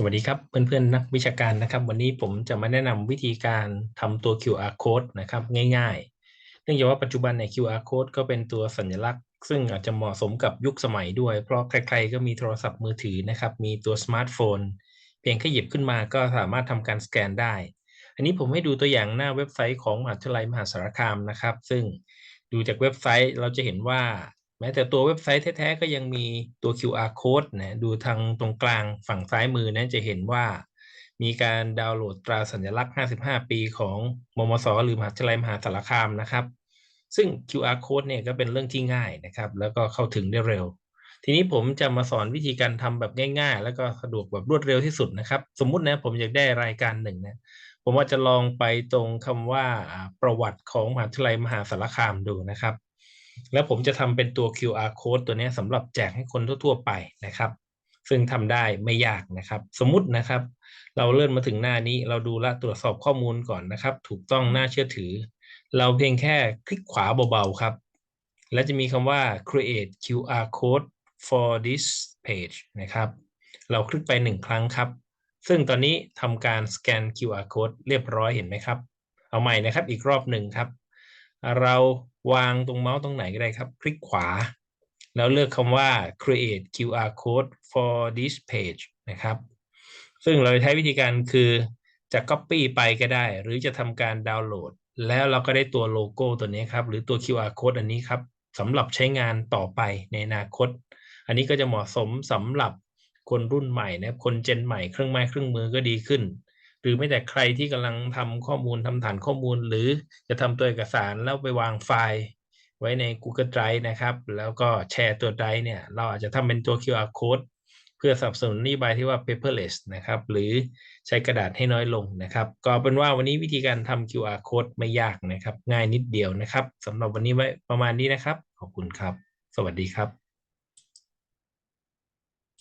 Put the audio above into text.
สวัสดีครับเพื่อนๆนักวิชาการนะครับ วันนี้ผมจะมาแนะนำวิธีการทำตัว QR code นะครับง่ายๆ เนื่องจากว่าปัจจุบันใน QR code ก็เป็นตัวสัญลักษณ์ ซึ่งอาจจะเหมาะสมกับยุคสมัยด้วย เพราะใครๆก็มีโทรศัพท์มือถือนะครับ มีตัวสมาร์ทโฟน เพียงแค่หยิบขึ้นมาก็สามารถทำการสแกนได้ อันนี้ผมให้ดูตัวอย่างหน้าเว็บไซต์ของมหาวิทยาลัยมหาสารคามนะครับ ซึ่งดูจากเว็บไซต์เราจะเห็นว่า แม้แต่ตัวเว็บไซต์แท้ๆก็ยังมีตัว QR code นะดูทางตรงกลางฝั่งซ้ายมือนะจะเห็นว่า มีการดาวน์โหลดตราสัญลักษณ์ 55 ปีของมมส หรือมหาวิทยาลัยมหาสารคามนะครับ ซึ่ง QR code เนี่ยก็เป็นเรื่องที่ง่ายนะครับ แล้วก็เข้าถึงได้เร็ว ทีนี้ผมจะมาสอนวิธีการทำแบบง่าย ๆ แล้วก็สะดวกแบบรวดเร็วที่สุดนะครับ สมมุตินะผมอยากได้รายการหนึ่งนะผมว่าจะลองไปตรงคำว่าประวัติของมหาวิทยาลัยมหาสารคามดูนะครับ แล้วผมจะทำเป็นตัว QR code ตัวนี้สำหรับแจกให้คนทั่วๆไปนะครับ ซึ่งทำได้ไม่ยากนะครับ สมมตินะครับ เราเลื่อนมาถึงหน้านี้เราดูแลตรวจสอบข้อมูลก่อนนะครับ ถูกต้องน่าเชื่อถือ เราเพียงแค่คลิกขวาเบาๆครับ และจะมีคำว่า create QR code for this page นะครับ เราคลิกไปหนึ่งครั้งครับ ซึ่งตอนนี้ทำการสแกน QR code เรียบร้อยเห็นไหมครับ เอาใหม่นะครับอีกรอบหนึ่งครับ เราวางตรงเมาส์ตรงไหนก็ได้ครับ คลิกขวา แล้วเลือกคำว่า create QR code for this page นะครับ ซึ่งเราใช้วิธีการคือจะ copy ไปก็ได้ หรือจะทำการดาวน์โหลด แล้วเราก็ได้ตัวโลโก้ตัวนี้ครับ หรือตัว QR code อันนี้ครับสำหรับใช้งานต่อไปในอนาคต อันนี้ก็จะเหมาะสมสำหรับคนรุ่นใหม่นะครับคนเจนใหม่เครื่องไม้เครื่องมือก็ดีขึ้น หรือไม่แต่ใครที่กำลังทำข้อมูลทำฐานข้อมูล หรือจะทำตัวเอกสารแล้วไปวางไฟล์ไว้ใน Google Drive นะครับ แล้วก็แชร์ตัว Drive เนี่ย เราอาจจะทำเป็นตัว QR code เพื่อสนับสนุนนโยบายที่ว่า paperless นะครับ หรือใช้กระดาษให้น้อยลงนะครับ ก็เป็นว่าวันนี้วิธีการทำ QR code ไม่ยากนะครับ ง่ายนิดเดียวนะครับสำหรับวันนี้ไว้ประมาณนี้นะครับ ขอบคุณครับ สวัสดีครับ